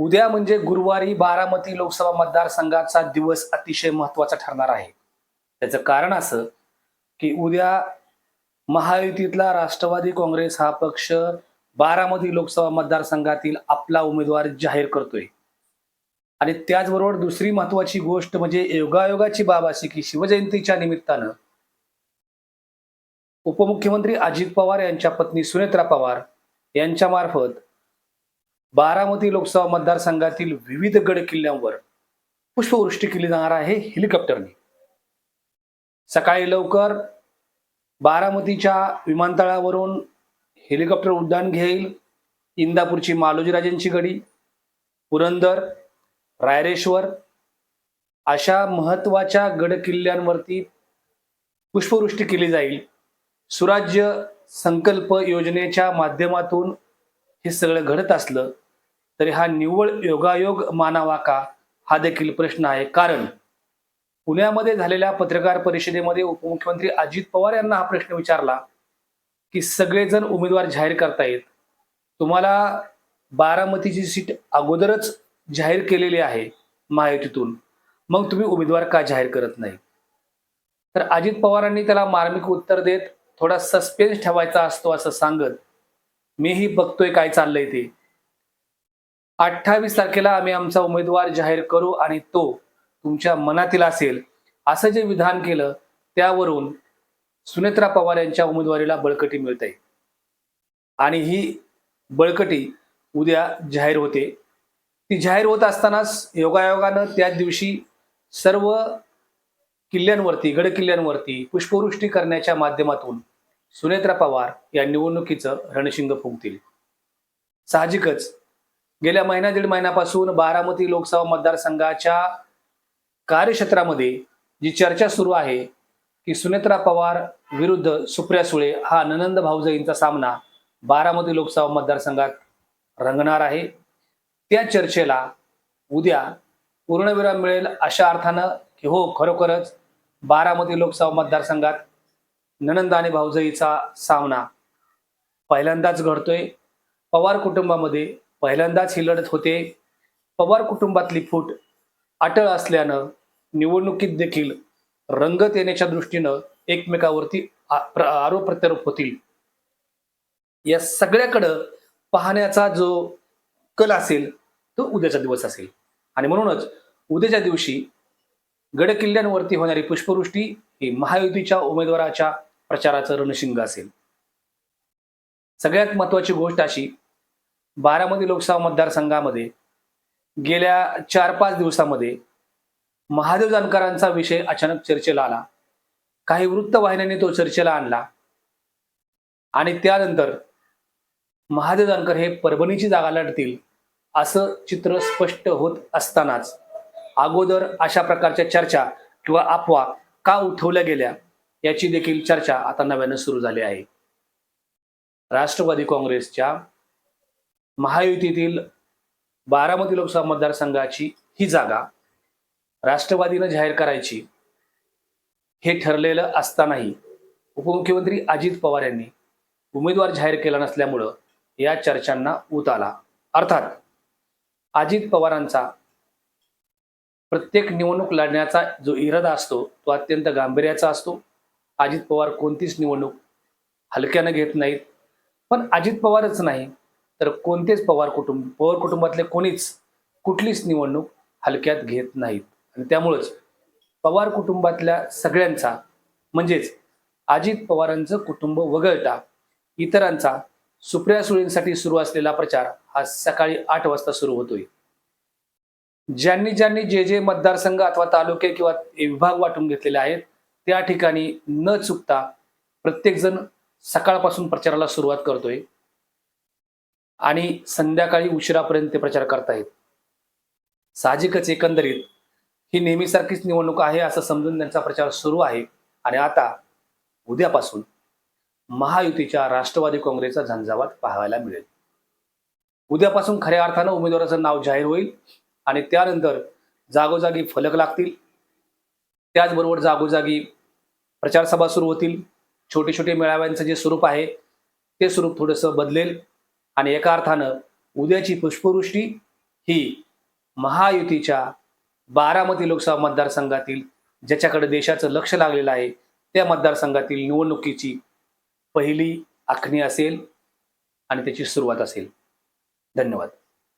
उद्या म्हणजे गुरुवारी बारामती लोकसभा मतदारसंघाचा दिवस अतिशय महत्त्वाचा ठरणार आहे. त्याचं कारण असं की उद्या महायुतीतला राष्ट्रवादी काँग्रेस हा पक्ष बारामती लोकसभा मतदारसंघातील आपला उमेदवार जाहीर करतोय. आणि त्याचबरोबर दुसरी महत्वाची गोष्ट म्हणजे योगायोगाची बाब अशी की शिवजयंतीच्या निमित्तानं उपमुख्यमंत्री अजित पवार यांच्या पत्नी सुनेत्रा पवार यांच्या मार्फत बारामती लोकसभा मतदारसंघातील विविध गड किल्ल्यांवर पुष्पवृष्टी केली जाणार आहे हेलिकॉप्टरने. सकाळी लवकर बारामतीच्या विमानतळावरून हेलिकॉप्टर उड्डाण घेईल इंदापूरची मालोजीराजेंची गडी पुरंदर रायरेश्वर अशा महत्त्वाच्या गड किल्ल्यांवरती पुष्पवृष्टी केली जाईल. सुराज्य संकल्प योजनेच्या माध्यमातून हे सगळं घडत असलं तरी हा निव्वळ योगायोग मानावा का? हा देखील प्रश्न आहे. कारण पुण्यामध्ये झालेल्या पत्रकार परिषदेमध्ये उपमुख्यमंत्री अजित पवार यांना हा प्रश्न विचारला की सगळेजण उमेदवार जाहीर करतायत. तुम्हाला बारामतीची सीट अगोदरच जाहीर केलेली आहे महायुतीतून. मग तुम्ही उमेदवार का जाहीर करत नाही? तर अजित पवारांनी त्याला मार्मिक उत्तर देत थोडा सस्पेन्स ठेवायचा असतो असं सांगत मीही बघतोय काय चाललंय ते. अठ्ठावीस तारखेला आम्ही आमचा उमेदवार जाहीर करू आणि तो तुमच्या मनातील असेल असं जे विधान केलं त्यावरून सुनेत्रा पवार यांच्या उमेदवारीला बळकटी मिळते. आणि ही बळकटी उद्या जाहीर होते. ती जाहीर होत असतानाच योगायोगानं त्याच दिवशी सर्व किल्ल्यांवरती गड किल्ल्यांवरती पुष्पवृष्टी करण्याच्या माध्यमातून सुनेत्रा पवार या निवडणुकीचं रणशिंग फुंकतील. साहजिकच गेल्या महिना दीड महिन्यापासून बारामती लोकसभा मतदारसंघाच्या कार्यक्षेत्रामध्ये जी चर्चा सुरू आहे की सुनेत्रा पवार विरुद्ध सुप्रिया सुळे हा ननंद भाऊजाईंचा सामना बारामती लोकसभा मतदारसंघात रंगणार आहे. त्या चर्चेला उद्या पूर्णविराम मिळेल अशा अर्थानं की हो खरोखरच बारामती लोकसभा मतदारसंघात ननंद आणि भाऊजाईचा सामना पहिल्यांदाच घडतोय. पवार कुटुंबामध्ये पहिल्यांदाच ही लढत होते. पवार कुटुंबातली फूट अटळ असल्यानं निवडणुकीत देखील रंगत येण्याच्या दृष्टीनं एकमेकावरती आरोप प्रत्यारोप होतील. या सगळ्याकडं पाहण्याचा जो कल असेल तो उद्याचा दिवस असेल. आणि म्हणूनच उद्याच्या दिवशी गड किल्ल्यांवरती होणारी पुष्पवृष्टी ही महायुतीच्या उमेदवाराच्या प्रचाराचं रणशिंग असेल. सगळ्यात महत्वाची गोष्ट अशी बारामती लोकसभा मतदारसंघामध्ये गेल्या चार पाच दिवसामध्ये महादेव जानकरांचा विषय अचानक चर्चेला आला. काही वृत्तवाहिन्यांनी तो चर्चेला आणला. आणि त्यानंतर महादेव जानकर हे परभणीची जागा लढतील असं चित्र स्पष्ट होत असतानाच अगोदर अशा प्रकारच्या चर्चा किंवा अफवा का उठवल्या गेल्या याची देखील चर्चा आता नव्यानं सुरू झाली आहे. राष्ट्रवादी काँग्रेसच्या महायुतीतील बारामती लोकसभा मतदारसंघाची ही जागा राष्ट्रवादीनं जाहीर करायची हे ठरलेलं असतानाही उपमुख्यमंत्री अजित पवार यांनी उमेदवार जाहीर केला नसल्यामुळं या चर्चांना ऊत आला. अर्थात अजित पवारांचा प्रत्येक निवडणूक लढण्याचा जो इरादा असतो तो अत्यंत गांभीर्याचा असतो. अजित पवार कोणतीच निवडणूक हलक्यानं घेत नाहीत. पण अजित पवारच नाही. तर कोणतेच पवार कुटुंब पवार कुटुंबातले कोणीच कुठलीच निवडणूक हलक्यात घेत नाहीत. आणि त्यामुळंच पवार कुटुंबातल्या सगळ्यांचा म्हणजेच अजित पवारांचं कुटुंब वगळता इतरांचा सुप्रिया सुळेंसाठी सुरू असलेला प्रचार हा सकाळी आठ वाजता सुरू होतोय. ज्यांनी ज्यांनी जे जे मतदारसंघ अथवा तालुके किंवा विभाग वाटून घेतलेले आहेत त्या ठिकाणी न चुकता प्रत्येकजण सकाळपासून प्रचाराला सुरुवात करतोय. आणि संध्याकाळी उशिरापर्यंत ते प्रचार करतायत. साहजिकच एकंदरीत ही नेहमीसारखीच निवडणूक आहे असं समजून त्यांचा प्रचार सुरू आहे. आणि आता उद्यापासून महायुतीच्या राष्ट्रवादी काँग्रेसचा झंझावात पाहायला मिळेल. उद्यापासून खऱ्या अर्थानं उमेदवाराचं नाव जाहीर होईल आणि त्यानंतर जागोजागी फलक लागतील. त्याचबरोबर जागोजागी प्रचारसभा सुरू होतील. छोटे छोटे मेळाव्यांचं जे स्वरूप आहे ते स्वरूप थोडंसं बदलेल. आणि एका अर्थानं उद्याची पुष्पवृष्टी ही महायुतीच्या बारामती लोकसभा मतदारसंघातील ज्याच्याकडे देशाचं लक्ष लागलेलं आहे त्या मतदारसंघातील निवडणुकीची पहिली आखणी असेल आणि त्याची सुरुवात असेल. धन्यवाद.